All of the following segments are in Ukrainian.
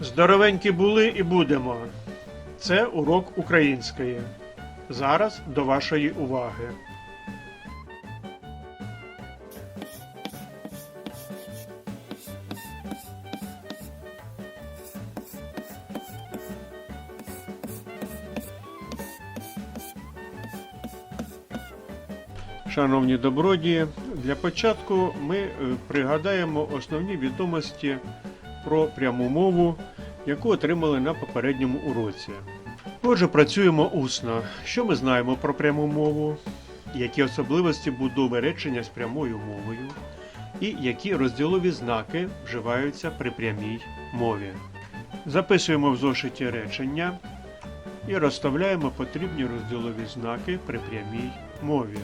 Здоровенькі були і будемо. Це урок української. Зараз до вашої уваги. Шановні добродії, для початку ми е, пригадаємо основні відомості про пряму мову, яку отримали на попередньому уроці. Отже, працюємо усно. Що ми знаємо про пряму мову? Які особливості будови речення з прямою мовою? І які розділові знаки вживаються при прямій мові? Записуємо в зошиті речення і розставляємо потрібні розділові знаки при прямій мові.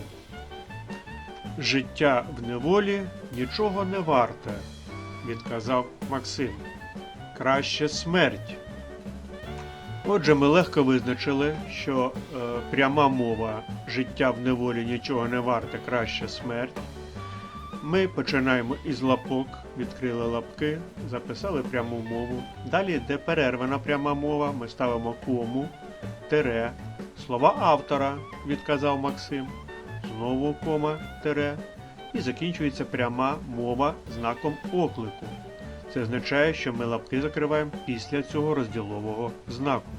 Життя в неволі нічого не варте, відказав Максим. Краще смерть. Отже, ми легко визначили, що е, пряма мова життя в неволі нічого не варте, краще смерть. Ми починаємо із лапок, відкрили лапки, записали пряму мову. Далі йде перервана пряма мова, ми ставимо кому, тире, слова автора, відказав Максим знову кома тире, і закінчується пряма мова знаком оклику. Це означає, що ми лапки закриваємо після цього розділового знаку.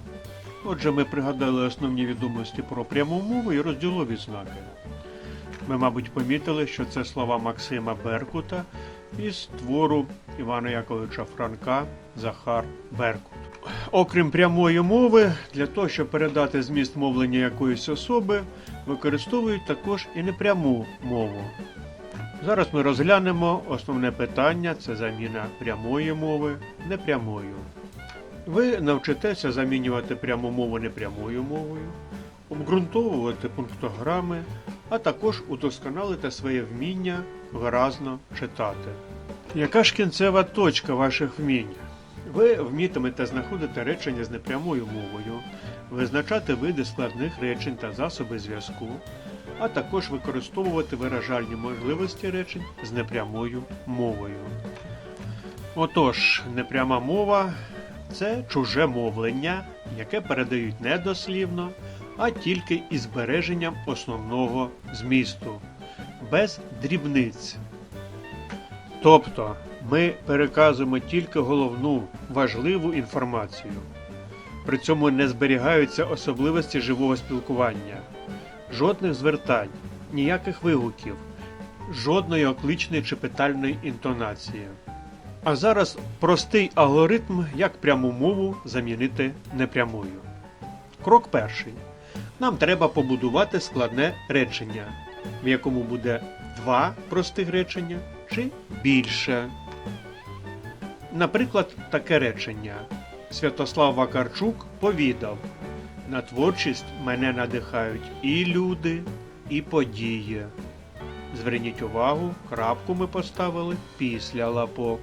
Отже, ми пригадали основні відомості про пряму мову і розділові знаки. Ми, мабуть, помітили, що це слова Максима Беркута із твору Івана Яковича Франка Захар Беркут. Окрім прямої мови, для того, щоб передати зміст мовлення якоїсь особи, використовують також і непряму мову. Зараз ми розглянемо основне питання це заміна прямої мови непрямою. Ви навчитеся замінювати пряму мову непрямою мовою, обґрунтовувати пунктограми, а також удосконалити своє вміння виразно читати. Яка ж кінцева точка ваших вмінь? Ви вмітимете знаходити речення з непрямою мовою, визначати види складних речень та засоби зв'язку, а також використовувати виражальні можливості речень з непрямою мовою. Отож, непряма мова це чуже мовлення, яке передають не дослівно, а тільки із збереженням основного змісту, без дрібниць. Тобто ми переказуємо тільки головну важливу інформацію. При цьому не зберігаються особливості живого спілкування, жодних звертань, ніяких вигуків, жодної окличної чи питальної інтонації. А зараз простий алгоритм, як пряму мову замінити непрямою. Крок перший. Нам треба побудувати складне речення, в якому буде два простих речення чи більше. Наприклад, таке речення. Святослав Вакарчук повідав: на творчість мене надихають і люди, і події. Зверніть увагу, крапку ми поставили після лапок.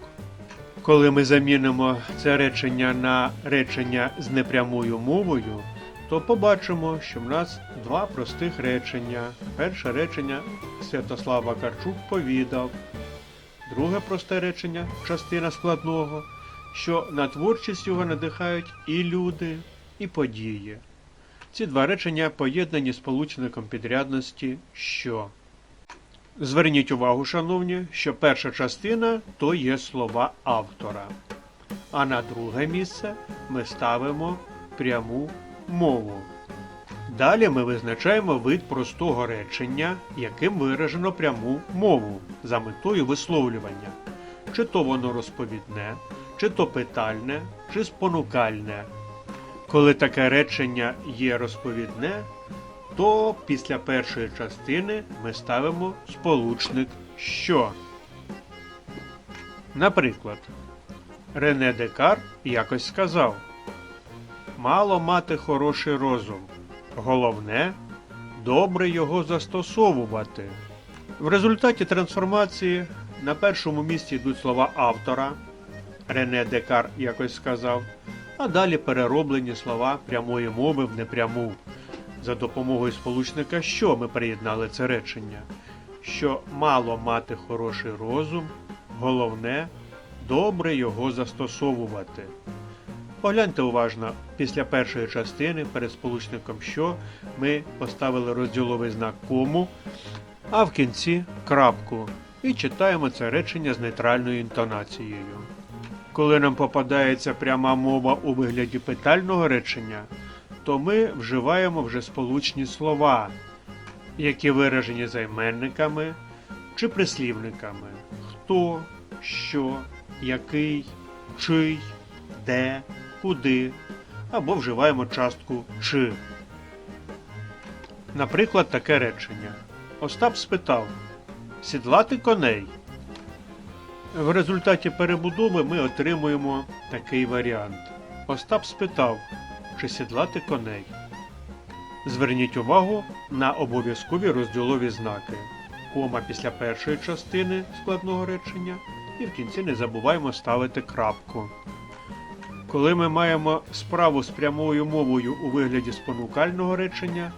Коли ми замінимо це речення на речення з непрямою мовою, то побачимо, що в нас два простих речення. Перше речення Святослав Вакарчук повідав. Друге просте речення, частина складного, що на творчість його надихають і люди, і події. Ці два речення поєднані сполучником підрядності що. Зверніть увагу, шановні, що перша частина то є слова автора. А на друге місце ми ставимо пряму мову. Далі ми визначаємо вид простого речення, яким виражено пряму мову за метою висловлювання. Чи то воно розповідне, чи то питальне, чи спонукальне. Коли таке речення є розповідне, то після першої частини ми ставимо сполучник що. Наприклад, Рене Декар якось сказав: Мало мати хороший розум. Головне добре його застосовувати. В результаті трансформації на першому місці йдуть слова автора. Рене Декар якось сказав, а далі перероблені слова прямої мови в непряму. За допомогою сполучника що ми приєднали це речення? Що мало мати хороший розум, головне добре його застосовувати. Погляньте уважно, після першої частини перед сполучником що ми поставили розділовий знак кому, а в кінці крапку. І читаємо це речення з нейтральною інтонацією. Коли нам попадається пряма мова у вигляді питального речення, то ми вживаємо вже сполучні слова, які виражені займенниками чи прислівниками хто, що, який, чий, де, куди, або вживаємо частку чи. Наприклад, таке речення. Остап спитав сідлати коней. В результаті перебудови ми отримуємо такий варіант. Остап спитав, чи сідлати коней. Зверніть увагу на обов'язкові розділові знаки. Кома після першої частини складного речення, і в кінці не забуваємо ставити крапку. Коли ми маємо справу з прямою мовою у вигляді спонукального речення,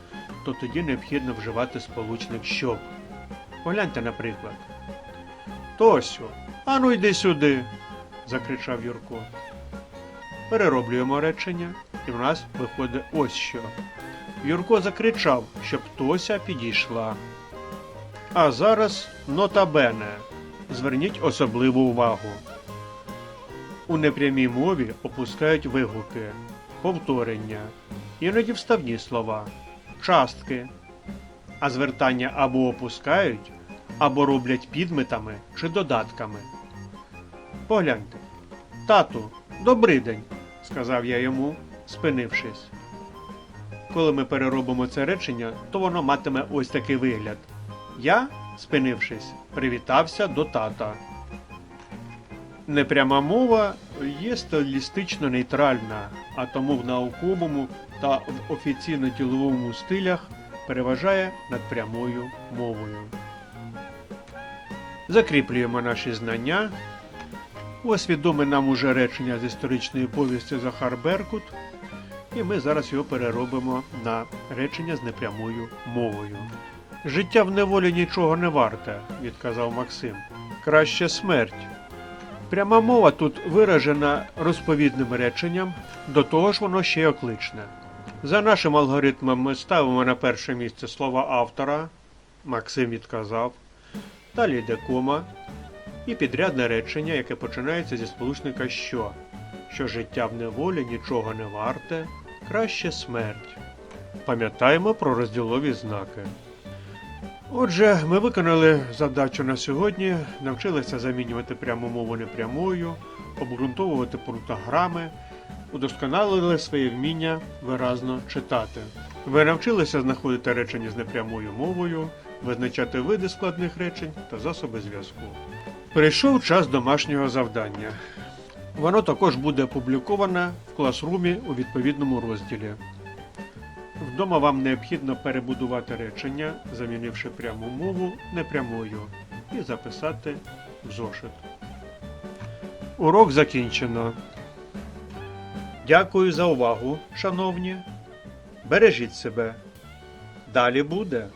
то тоді необхідно вживати сполучник щоб. Погляньте, наприклад. Тосю, ану йди сюди. закричав Юрко. Перероблюємо речення, і в нас виходить ось що. Юрко закричав, щоб Тося підійшла. А зараз нота бене. Зверніть особливу увагу. У непрямій мові опускають вигуки, повторення, іноді вставні слова, частки, а звертання або опускають, або роблять підметами чи додатками. Погляньте. Тату, добрий день, сказав я йому, спинившись. Коли ми переробимо це речення, то воно матиме ось такий вигляд. Я, спинившись, привітався до тата. Непряма мова є стилістично нейтральна, а тому в науковому та в офіційно-діловому стилях переважає над прямою мовою. Закріплюємо наші знання. Ось відоме нам уже речення з історичної повісті Захар Беркут, і ми зараз його переробимо на речення з непрямою мовою. Життя в неволі нічого не варте, відказав Максим. Краще смерть. Пряма мова тут виражена розповідним реченням, до того ж воно ще й окличне. За нашим алгоритмом ми ставимо на перше місце слова автора, Максим відказав, далі йде кома, і підрядне речення, яке починається зі сполучника що, що життя в неволі нічого не варте, краще смерть. Пам'ятаємо про розділові знаки. Отже, ми виконали задачу на сьогодні, навчилися замінювати пряму мову непрямою, обґрунтовувати пунктограми, удосконалили своє вміння виразно читати. Ви навчилися знаходити речення з непрямою мовою, визначати види складних речень та засоби зв'язку. Прийшов час домашнього завдання. Воно також буде опубліковане в класрумі у відповідному розділі. Вдома вам необхідно перебудувати речення, замінивши пряму мову непрямою, і записати в зошит. Урок закінчено. Дякую за увагу, шановні. Бережіть себе. Далі буде.